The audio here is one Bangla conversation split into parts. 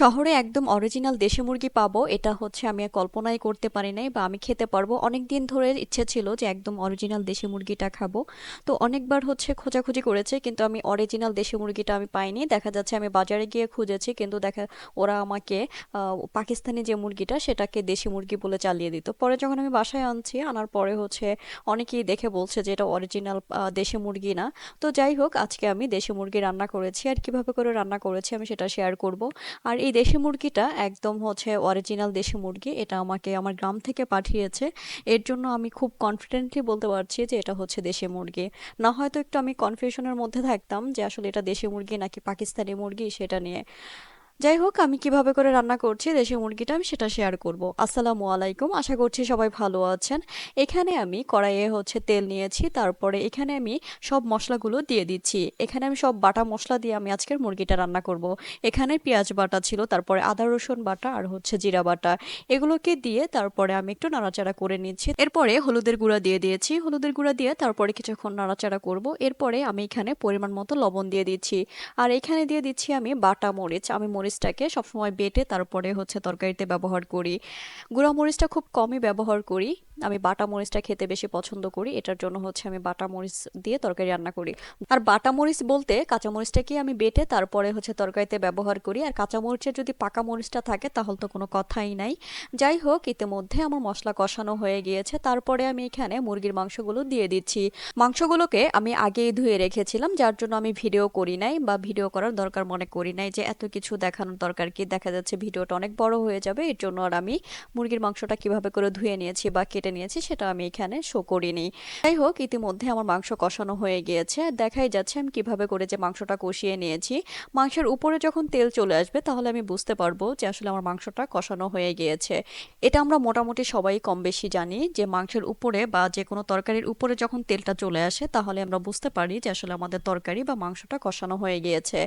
শহরে একদম অরিজিনাল দেশি মুরগি পাবো, এটা হচ্ছে আমি কল্পনাই করতে পারি নাই বা আমি খেতে পারব। অনেক দিন ধরে ইচ্ছে ছিল যে একদম অরিজিনাল দেশি মুরগিটা খাব। তো অনেকবার হচ্ছে খোঁজাখুঁজি করেছে, কিন্তু আমি অরিজিনাল দেশি মুরগিটা আমি পাইনি। দেখা যাচ্ছে আমি বাজারে গিয়ে খুঁজেছি, কিন্তু দেখা, ওরা আমাকে পাকিস্তানি যে মুরগিটা, সেটাকে দেশি মুরগি বলে চালিয়ে দিত। পরে যখন আমি বাসায় আনছি, আনার পরে হচ্ছে অনেকেই দেখে বলছে যে এটা অরিজিনাল দেশি মুরগি না। তো যাই হোক, আজকে আমি দেশি মুরগি রান্না করেছি, আর কীভাবে করে রান্না করেছি আমি সেটা শেয়ার করব। আর এই দেশি মুরগিটা একদম হচ্ছে অরিজিনাল দেশি মুরগি। এটা আমাকে আমার গ্রাম থেকে পাঠিয়েছে। এর জন্য আমি খুব কনফিডেন্টলি বলতে পারছি যে এটা হচ্ছে দেশি মুরগি। না হয়তো একটু আমি কনফিউশনের মধ্যে থাকতাম যে আসলে এটা দেশি মুরগি নাকি পাকিস্তানি মুরগি সেটা নিয়ে। যাই হোক, আমি কীভাবে করে রান্না করছি দেশি মুরগিটা আমি সেটা শেয়ার করব। আসসালামু আলাইকুম, আশা করছি সবাই ভালো আছেন। এখানে আমি কড়াইয়ে হচ্ছে তেল নিয়েছি, তারপরে এখানে আমি সব মশলাগুলো দিয়ে দিচ্ছি। এখানে আমি সব বাটা মশলা দিয়ে আমি আজকের মুরগিটা রান্না করব। এখানে পেঁয়াজ বাটা ছিল, তারপরে আদা, রসুন বাটা আর হচ্ছে জিরা বাটা। এগুলোকে দিয়ে তারপরে আমি একটু নাড়াচাড়া করে নিচ্ছি। এরপরে হলুদের গুঁড়া দিয়ে দিয়েছি। হলুদের গুঁড়া দিয়ে তারপরে কিছুক্ষণ নাড়াচাড়া করব। এরপরে আমি এখানে পরিমাণ মতো লবণ দিয়ে দিচ্ছি। আর এখানে দিয়ে দিচ্ছি আমি বাটা মরিচ। আমি মরিচটাকে সবসময় বেটে তারপরে হচ্ছে তরকারিতে ব্যবহার করি। গুঁড়া মরিচটা খুব কমই ব্যবহার করি। আমি বাটা মরিচটা খেতে বেশি পছন্দ করি। এটার জন্য হচ্ছে আমি বাটা মরিচ দিয়ে তরকারি রান্না করি। আর বাটা মরিচ বলতে কাঁচা মরিচটাকে আমি বেটে তারপরে হচ্ছে তরকারিতে ব্যবহার করি। আর কাঁচা মরিচের যদি পাকা মরিচটা থাকে তাহলে তো কোনো কথাই নাই। যাই হোক, ইতিমধ্যে আমার মশলা কষানো হয়ে গিয়েছে। তারপরে আমি এখানে মুরগির মাংসগুলো দিয়ে দিচ্ছি। মাংসগুলোকে আমি আগেই ধুয়ে রেখেছিলাম, যার জন্য আমি ভিডিও করি নাই বা ভিডিও করার দরকার মনে করি নাই যে এত কিছু দেখানোর দরকার কি? দেখা যাচ্ছে ভিডিওটা অনেক বড় হয়ে যাবে, এর জন্য আর আমি মুরগির মাংসটা কীভাবে করে ধুয়ে নিয়েছি বা কেটে নিয়েছি সেটা আমি এখানে শো করিনি। যাই হোক, ইতিমধ্যে আমার মাংস কষানো হয়ে গিয়েছে। দেখাই যাচ্ছে আমি কীভাবে করে যে মাংসটা কষিয়ে নিয়েছি। মাংসের উপরে যখন তেল চলে আসবে, তাহলে আমি বুঝতে পারব যে আসলে আমার মাংসটা কষানো হয়ে গিয়েছে। এটা আমরা মোটামুটি সবাই কম বেশি জানি যে মাংসের উপরে বা যে কোনো তরকারির উপরে যখন তেলটা চলে আসে, তাহলে আমরা বুঝতে পারি যে আসলে আমাদের তরকারি বা মাংসটা কষানো হয়ে গিয়েছে।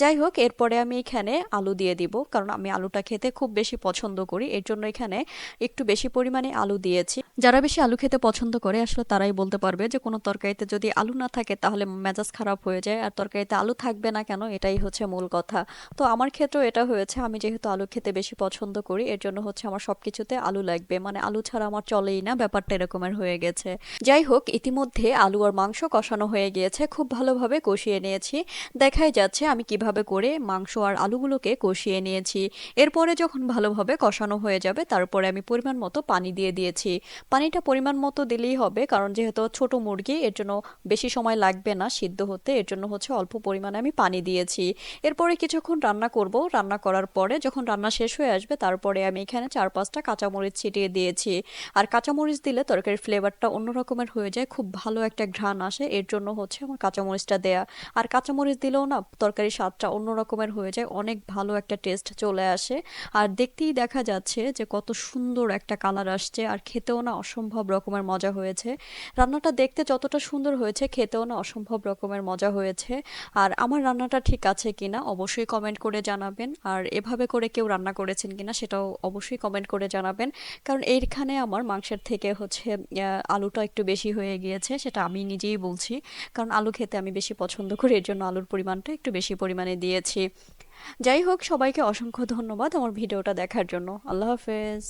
যাই হোক, এরপরে আমি এখানে আলু দিয়ে দিব, কারণ আমি আলুটা খেতে খুব বেশি পছন্দ করি। এর জন্য এখানে একটু বেশি পরিমাণে আলু দিয়েছি। যারা বেশি আলু খেতে পছন্দ করে, আসলে তারাই বলতে পারবে যে, কোনো তরকারিতে যদি আলু না থাকে, তাহলে মেজাজ খারাপ হয়ে যায়। আর তরকারিতে আলু থাকবে না কেন, এটাই হচ্ছে মূল কথা। তো আমার ক্ষেত্রেও এটা হয়েছে, আমি যেহেতু আলু খেতে বেশি পছন্দ করি, এর জন্য হচ্ছে আমার সব কিছুতে আলু লাগবে। মানে আলু ছাড়া আমার চলেই না, ব্যাপারটা এরকমের হয়ে গেছে। যাই হোক, ইতিমধ্যে আলু আর মাংস কষানো হয়ে গিয়েছে। খুব ভালোভাবে কষিয়ে নিয়েছি। দেখাই যাচ্ছে আমি কীভাবে করে মাংস আর আলুগুলোকে কষিয়ে নিয়েছি। এরপরে যখন ভালোভাবে কষানো হয়ে যাবে, তারপরে আমি পরিমাণ মতো পানি দিয়ে দিয়েছি। পানিটা পরিমাণ মতো দিলেই হবে, কারণ যেহেতু ছোট মুরগি, এর জন্য বেশি সময় লাগবে না সিদ্ধ হতে, এর জন্য হচ্ছে অল্প পরিমাণে আমি পানি দিয়েছি। এরপরে কিছুক্ষণ রান্না করব। রান্না করার পরে যখন রান্না শেষ হয়ে আসবে, তারপরে আমি এখানে চার পাঁচটা কাঁচামরিচ ছিটিয়ে দিয়েছি। আর কাঁচামরিচ দিলে তরকারির ফ্লেভারটা অন্য রকমের হয়ে যায়, খুব ভালো একটা ঘ্রাণ আসে, এর জন্য হচ্ছে আমার কাঁচামরিচটা দেয়া। আর কাঁচামরিচ দিলেও না, তরকারির স্বাদটা অন্য রকমের হয়ে যায়, অনেক ভালো একটা টেস্ট চলে আসে। আর দেখতেই দেখা যাচ্ছে যে কত সুন্দর একটা কালার আসছে আর খেতেও না অসম্ভব রকমের মজা হয়েছে। রান্নাটা দেখতে যতটা সুন্দর হয়েছে, খেতেও না অসম্ভব রকমের মজা হয়েছে। আর আমার রান্নাটা ঠিক আছে কিনা অবশ্যই কমেন্ট করে জানাবেন। আর এভাবে করে কেউ রান্না করেছেন কিনা সেটাও অবশ্যই কমেন্ট করে জানাবেন। কারণ এইখানে আমার মাংসের থেকে হচ্ছে আলুটা একটু বেশি হয়ে গিয়েছে, সেটা আমি নিজেই বলছি। কারণ আলু খেতে আমি বেশি পছন্দ করি, এর জন্য আলুর পরিমাণটা একটু বেশি পরিমাণে দিয়েছি। যাই হোক সবাইকে অসংখ্য ধন্যবাদ আমার ভিডিওটা দেখার জন্য। আল্লাহ হাফেজ।